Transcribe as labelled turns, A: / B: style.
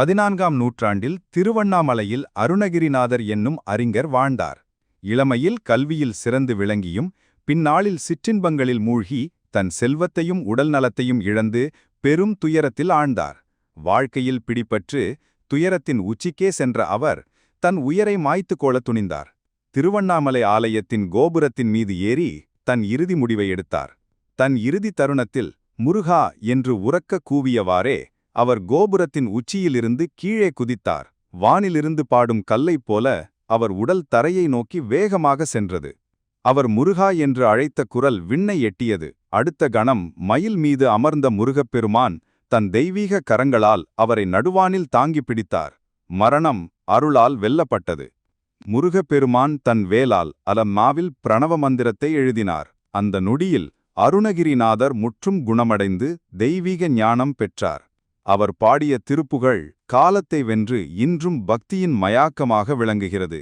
A: பதினான்காம் நூற்றாண்டில் திருவண்ணாமலையில் அருணகிரிநாதர் என்னும் அறிஞர் வாழ்ந்தார். இளமையில் கல்வியில் சிறந்து விளங்கியும் பின்னாளில் சிற்றின்பங்களில் மூழ்கி தன் செல்வத்தையும் உடல் நலத்தையும் இழந்து பெரும் துயரத்தில் ஆழ்ந்தார். வாழ்க்கையில் பிடிபற்று துயரத்தின் உச்சிக்கே சென்ற அவர் தன் உயரை மாய்த்துக் கொள்ளத் துணிந்தார். திருவண்ணாமலை ஆலயத்தின் கோபுரத்தின் மீது ஏறி தன் இறுதி முடிவை எடுத்தார். தன் இறுதி தருணத்தில் முருகா என்று உறக்க கூவியவாறே அவர் கோபுரத்தின் உச்சியிலிருந்து கீழே குதித்தார். வானிலிருந்து பாடும் கல்லைப் போல அவர் உடல் தரையை நோக்கி வேகமாக சென்றது. அவர் முருகா என்று அழைத்த குரல் விண்ணை எட்டியது. அடுத்த கணம் மயில் மீது அமர்ந்த முருகப்பெருமான் தன் தெய்வீக கரங்களால் அவரை நடுவானில் தாங்கி பிடித்தார். மரணம் அருளால் வெல்லப்பட்டது. முருகப்பெருமான் தன் வேலால் அலம்மாவில் பிரணவ மந்திரத்தை எழுதினார். அந்த நொடியில் அருணகிரிநாதர் முற்றும் குணமடைந்து தெய்வீக ஞானம் பெற்றார். அவர் பாடிய திருப்புகழ் காலத்தை வென்று இன்றும் பக்தியின் மயாக்கமாக விளங்குகிறது.